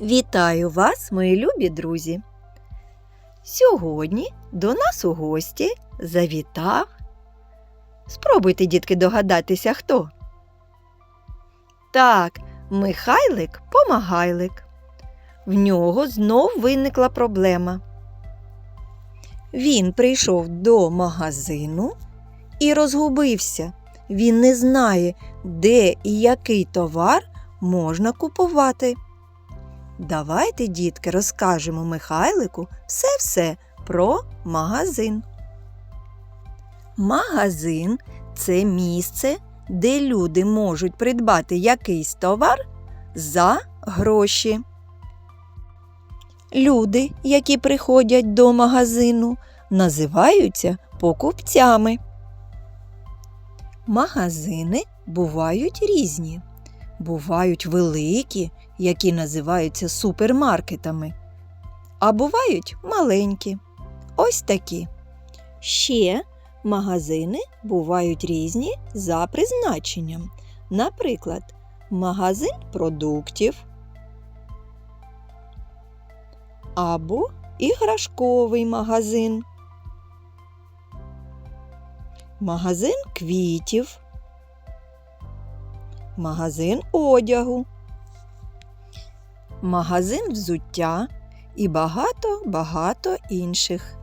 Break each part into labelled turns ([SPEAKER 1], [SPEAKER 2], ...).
[SPEAKER 1] Вітаю вас, мої любі друзі! Сьогодні до нас у гості завітав. Спробуйте, дітки, догадатися, хто. Так, Михайлик помагайлик. В нього знов виникла проблема. Він прийшов до магазину і розгубився. Він не знає, де і який товар можна купувати. Давайте, дітки, розкажемо Михайлику все-все про магазин. Магазин це місце, де люди можуть придбати якийсь товар за гроші. Люди, які приходять до магазину, називаються покупцями. Магазини бувають різні. Бувають великі, які називаються супермаркетами, а бувають маленькі. Ось такі. Ще магазини бувають різні за призначенням. Наприклад, магазин продуктів або іграшковий магазин, магазин квітів, магазин одягу, магазин взуття і багато-багато інших.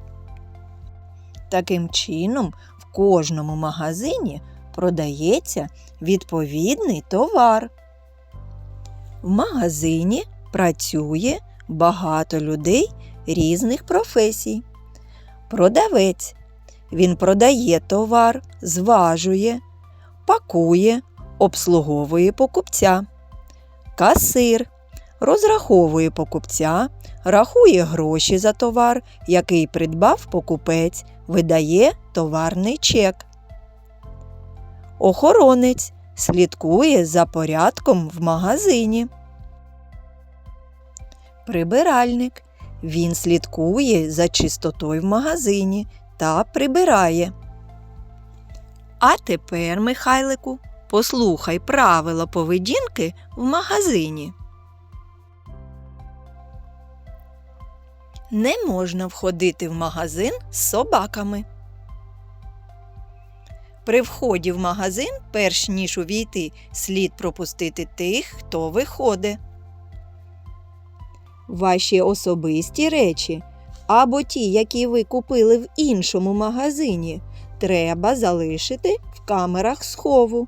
[SPEAKER 1] Таким чином, в кожному магазині продається відповідний товар. В магазині працює багато людей різних професій. Продавець. Він продає товар, зважує, пакує, обслуговує покупця. Касир розраховує покупця, рахує гроші за товар, який придбав покупець, видає товарний чек. Охоронець слідкує за порядком в магазині. Прибиральник. Він слідкує за чистотою в магазині та прибирає. А тепер, Михайлику, послухай правила поведінки в магазині. Не можна входити в магазин з собаками. При вході в магазин, перш ніж увійти, слід пропустити тих, хто виходить. Ваші особисті речі або ті, які ви купили в іншому магазині, треба залишити в камерах схову.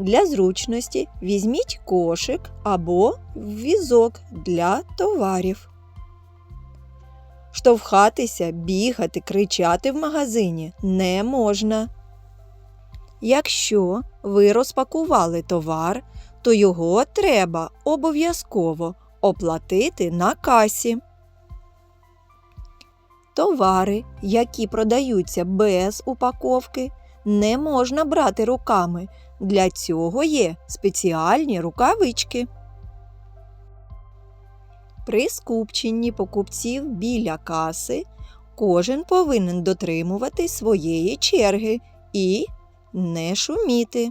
[SPEAKER 1] Для зручності візьміть кошик або візок для товарів. Штовхатися, бігати, кричати в магазині не можна. Якщо ви розпакували товар, то його треба обов'язково оплатити на касі. Товари, які продаються без упаковки, не можна брати руками. Для цього є спеціальні рукавички. При скупченні покупців біля каси кожен повинен дотримувати своєї черги і не шуміти.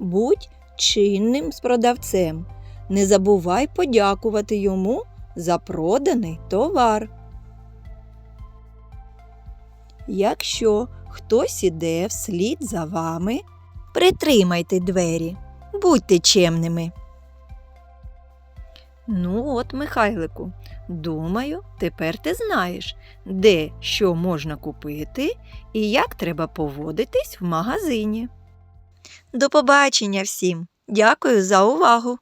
[SPEAKER 1] Будь чинним з продавцем. Не забувай подякувати йому за проданий товар. Якщо хтось іде вслід за вами, притримайте двері, будьте чемними. Ну от, Михайлику, думаю, тепер ти знаєш, де що можна купити і як треба поводитись в магазині. До побачення всім! Дякую за увагу!